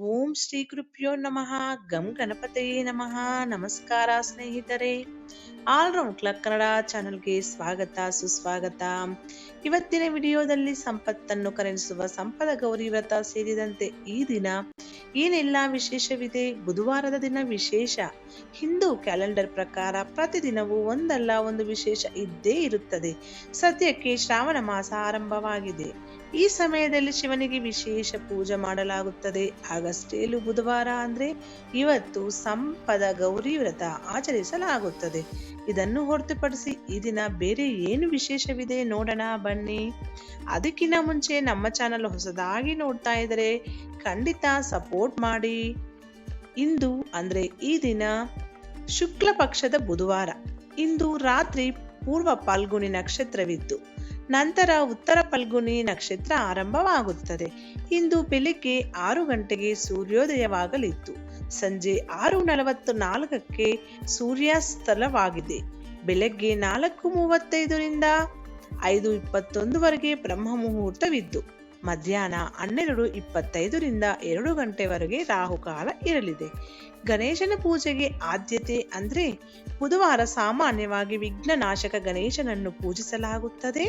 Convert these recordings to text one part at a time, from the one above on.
ಓಂ ಶ್ರೀ ಕೃಪ್ಯೋ ನಮಃ. ಗಂ ಗಣಪತಯೇ ನಮಃ. ನಮಸ್ಕಾರ ಸ್ನೇಹಿತರೆ. ಆಲ್ರೌಂಡ್ ಕ್ಲಕ್ ಕನ್ನಡ ಚಾನೆಲ್ಗೆ ಸ್ವಾಗತ, ಸುಸ್ವಾಗತ. ಇವತ್ತಿನ ವಿಡಿಯೋದಲ್ಲಿ ಸಂಪತ್ತನ್ನು ಕರೆನಿಸುವ ಸಂಪದ ಗೌರಿ ವ್ರತ ಸೇರಿದಂತೆ ಈ ದಿನ ಏನೆಲ್ಲ ವಿಶೇಷವಿದೆ? ಬುಧವಾರದ ದಿನ ವಿಶೇಷ. ಹಿಂದೂ ಕ್ಯಾಲೆಂಡರ್ ಪ್ರಕಾರ ಪ್ರತಿದಿನವೂ ಒಂದಲ್ಲ ಒಂದು ವಿಶೇಷ ಇದ್ದೇ ಇರುತ್ತದೆ. ಸದ್ಯಕ್ಕೆ ಶ್ರಾವಣ ಮಾಸ ಆರಂಭವಾಗಿದೆ. ಈ ಸಮಯದಲ್ಲಿ ಶಿವನಿಗೆ ವಿಶೇಷ ಪೂಜೆ ಮಾಡಲಾಗುತ್ತದೆ. ಆಗಸ್ಟೇಲು ಬುಧವಾರ ಅಂದ್ರೆ ಇವತ್ತು ಸಂಪದ ಗೌರಿ ವ್ರತ ಆಚರಿಸಲಾಗುತ್ತದೆ. ಇದನ್ನು ಹೊರತುಪಡಿಸಿ ಈ ದಿನ ಬೇರೆ ಏನು ವಿಶೇಷವಿದೆ ನೋಡೋಣ ಬನ್ನಿ. ಅದಕ್ಕಿಂತ ಮುಂಚೆ ನಮ್ಮ ಚಾನಲ್ ಹೊಸದಾಗಿ ನೋಡ್ತಾ ಇದ್ರೆ ಖಂಡಿತ ಸಪೋರ್ಟ್ ಮಾಡಿ. ಇಂದು ಅಂದ್ರೆ ಈ ದಿನ ಶುಕ್ಲ ಪಕ್ಷದ ಬುಧವಾರ. ಇಂದು ರಾತ್ರಿ ಪೂರ್ವ ಪಾಲ್ಗುಣಿ ನಕ್ಷತ್ರವಿದ್ದು. ನಂತರ ಉತ್ತರ ಫಲ್ಗುಣಿ ನಕ್ಷತ್ರ ಆರಂಭವಾಗುತ್ತದೆ. ಇಂದು ಬೆಳಿಗ್ಗೆ ಆರು ಗಂಟೆಗೆ ಸೂರ್ಯೋದಯವಾಗಲಿತ್ತು ಸಂಜೆ ಆರು ನಲವತ್ತು ನಾಲ್ಕಕ್ಕೆ ಸೂರ್ಯಾಸ್ತಲವಾಗಿದೆ. ಬೆಳಗ್ಗೆ ನಾಲ್ಕು ಮೂವತ್ತೈದರಿಂದ ಐದು ಇಪ್ಪತ್ತೊಂದುವರೆಗೆ ಬ್ರಹ್ಮ ಮುಹೂರ್ತವಿದ್ದು ಮಧ್ಯಾಹ್ನ ಹನ್ನೆರಡು ಇಪ್ಪತ್ತೈದರಿಂದ ಎರಡು ಗಂಟೆವರೆಗೆ ರಾಹುಕಾಲ ಇರಲಿದೆ. ಗಣೇಶನ ಪೂಜೆಗೆ ಆದ್ಯತೆ ಅಂದ್ರೆ ಬುಧವಾರ ಸಾಮಾನ್ಯವಾಗಿ ವಿಘ್ನನಾಶಕ ಗಣೇಶನನ್ನು ಪೂಜಿಸಲಾಗುತ್ತದೆ.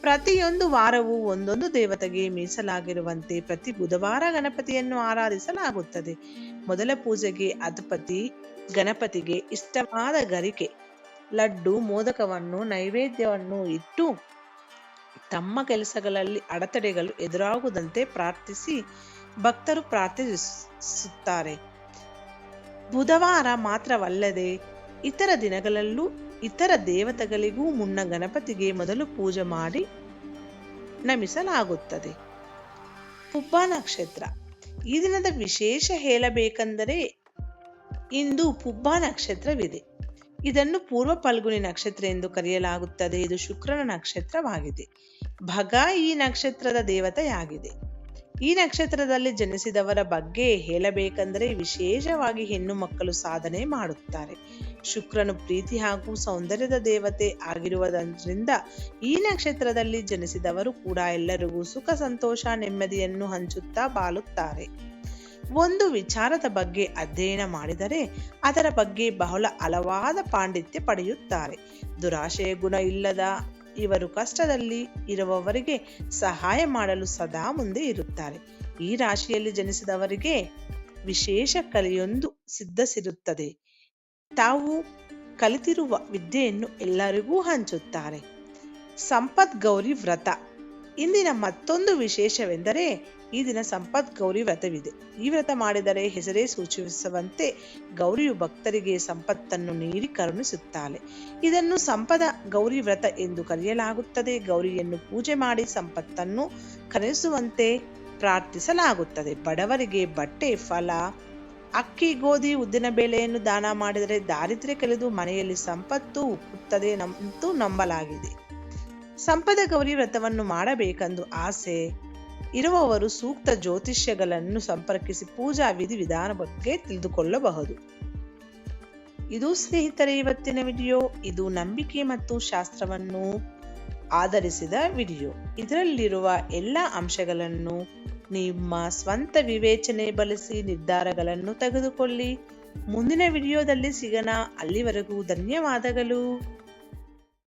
ಪ್ರತಿಯೊಂದು ವಾರವೂ ಒಂದೊಂದು ದೇವತೆಗೆ ಮೀಸಲಾಗಿರುವಂತೆ ಪ್ರತಿ ಬುಧವಾರ ಗಣಪತಿಯನ್ನು ಆರಾಧಿಸಲಾಗುತ್ತದೆ. ಮೊದಲ ಪೂಜೆಗೆ ಅಧಿಪತಿ ಗಣಪತಿಗೆ ಇಷ್ಟವಾದ ಗರಿಕೆ, ಲಡ್ಡು, ಮೋದಕವನ್ನು, ನೈವೇದ್ಯವನ್ನು ಇಟ್ಟು ತಮ್ಮ ಕೆಲಸಗಳಲ್ಲಿ ಅಡೆತಡೆಗಳು ಎದುರಾಗುವುದಂತೆ ಪ್ರಾರ್ಥಿಸಿ ಭಕ್ತರು ಪ್ರಾರ್ಥಿಸುತ್ತಾರೆ. ಬುಧವಾರ ಮಾತ್ರವಲ್ಲದೆ ಇತರ ದಿನಗಳಲ್ಲೂ ಇತರ ದೇವತೆಗಳಿಗೂ ಮುನ್ನ ಗಣಪತಿಗೆ ಮೊದಲು ಪೂಜೆ ಮಾಡಿ ನಮಿಸಲಾಗುತ್ತದೆ. ಪುಬ್ಬ ನಕ್ಷತ್ರ. ಈ ದಿನದ ವಿಶೇಷ ಹೇಳಬೇಕೆಂದರೆ ಇಂದು ಪುಬ್ಬ ನಕ್ಷತ್ರವಿದೆ. ಇದನ್ನು ಪೂರ್ವ ಫಲ್ಗುಣಿ ನಕ್ಷತ್ರ ಎಂದು ಕರೆಯಲಾಗುತ್ತದೆ. ಇದು ಶುಕ್ರನ ನಕ್ಷತ್ರವಾಗಿದೆ. ಭಗ ಈ ನಕ್ಷತ್ರದ ದೇವತೆಯಾಗಿದೆ. ಈ ನಕ್ಷತ್ರದಲ್ಲಿ ಜನಿಸಿದವರ ಬಗ್ಗೆ ಹೇಳಬೇಕೆಂದರೆ ವಿಶೇಷವಾಗಿ ಹೆಣ್ಣು ಮಕ್ಕಳು ಸಾಧನೆ ಮಾಡುತ್ತಾರೆ. ಶುಕ್ರನು ಪ್ರೀತಿ ಹಾಗೂ ಸೌಂದರ್ಯದ ದೇವತೆ ಆಗಿರುವುದರಿಂದ ಈ ನಕ್ಷತ್ರದಲ್ಲಿ ಜನಿಸಿದವರು ಕೂಡ ಎಲ್ಲರಿಗೂ ಸುಖ, ಸಂತೋಷ, ನೆಮ್ಮದಿಯನ್ನು ಹಂಚುತ್ತಾ ಬಾಳುತ್ತಾರೆ. ಒಂದು ವಿಚಾರದ ಬಗ್ಗೆ ಅಧ್ಯಯನ ಮಾಡಿದರೆ ಅದರ ಬಗ್ಗೆ ಬಹಳ ಹಲವಾದ ಪಾಂಡಿತ್ಯ ಪಡೆಯುತ್ತಾರೆ. ದುರಾಶೆಯ ಗುಣ ಇಲ್ಲದ ಇವರು ಕಷ್ಟದಲ್ಲಿ ಇರುವವರಿಗೆ ಸಹಾಯ ಮಾಡಲು ಸದಾ ಮುಂದೆ ಇರುತ್ತಾರೆ. ಈ ರಾಶಿಯಲ್ಲಿ ಜನಿಸಿದವರಿಗೆ ವಿಶೇಷ ಕಲೆಯೊಂದು ಸಿದ್ಧಸಿರುತ್ತದೆ. ತಾವು ಕಲಿತಿರುವ ವಿದ್ಯೆಯನ್ನು ಎಲ್ಲರಿಗೂ ಹಂಚುತ್ತಾರೆ. ಸಂಪತ್ ಗೌರಿ ವ್ರತ. ಇಂದಿನ ಮತ್ತೊಂದು ವಿಶೇಷವೆಂದರೆ ಈ ದಿನ ಸಂಪತ್ ಗೌರಿ ವ್ರತವಿದೆ. ಈ ವ್ರತ ಮಾಡಿದರೆ ಹೆಸರೇ ಸೂಚಿಸುವಂತೆ ಗೌರಿಯು ಭಕ್ತರಿಗೆ ಸಂಪತ್ತನ್ನು ನೀಡಿ ಕರುಣಿಸುತ್ತಾಳೆ. ಇದನ್ನು ಸಂಪದ ಗೌರಿ ವ್ರತ ಎಂದು ಕರೆಯಲಾಗುತ್ತದೆ. ಗೌರಿಯನ್ನು ಪೂಜೆ ಮಾಡಿ ಸಂಪತ್ತನ್ನು ಕರೆಸುವಂತೆ ಪ್ರಾರ್ಥಿಸಲಾಗುತ್ತದೆ. ಬಡವರಿಗೆ ಬಟ್ಟೆ, ಫಲ, ಅಕ್ಕಿ, ಗೋಧಿ, ಉದ್ದಿನ ಬೇಳೆಯನ್ನು ದಾನ ಮಾಡಿದರೆ ದಾರಿದ್ರ್ಯ ಕಳೆದು ಮನೆಯಲ್ಲಿ ಸಂಪತ್ತು ಉಕ್ಕುತ್ತದೆ ನಂತೂ ನಂಬಲಾಗಿದೆ. ಸಂಪದ ಗೌರಿ ವ್ರತವನ್ನು ಮಾಡಬೇಕೆಂದು ಆಸೆ ಇರುವವರು ಸೂಕ್ತ ಜ್ಯೋತಿಷ್ಯಗಳನ್ನು ಸಂಪರ್ಕಿಸಿ ಪೂಜಾ ವಿಧಿ ವಿಧಾನ ಬಗ್ಗೆ ತಿಳಿದುಕೊಳ್ಳಬಹುದು. ಇದು ಸ್ನೇಹಿತರೆ ಇವತ್ತಿನ ವಿಡಿಯೋ. ಇದು ನಂಬಿಕೆ ಮತ್ತು ಶಾಸ್ತ್ರವನ್ನು ಆಧರಿಸಿದ ವಿಡಿಯೋ. ಇದರಲ್ಲಿರುವ ಎಲ್ಲ ಅಂಶಗಳನ್ನು ನಿಮ್ಮ ಸ್ವಂತ ವಿವೇಚನೆ ಬಳಸಿ ನಿರ್ಧಾರಗಳನ್ನು ತೆಗೆದುಕೊಳ್ಳಿ. ಮುಂದಿನ ವಿಡಿಯೋದಲ್ಲಿ ಸಿಗೋಣ. ಅಲ್ಲಿವರೆಗೂ ಧನ್ಯವಾದಗಳು.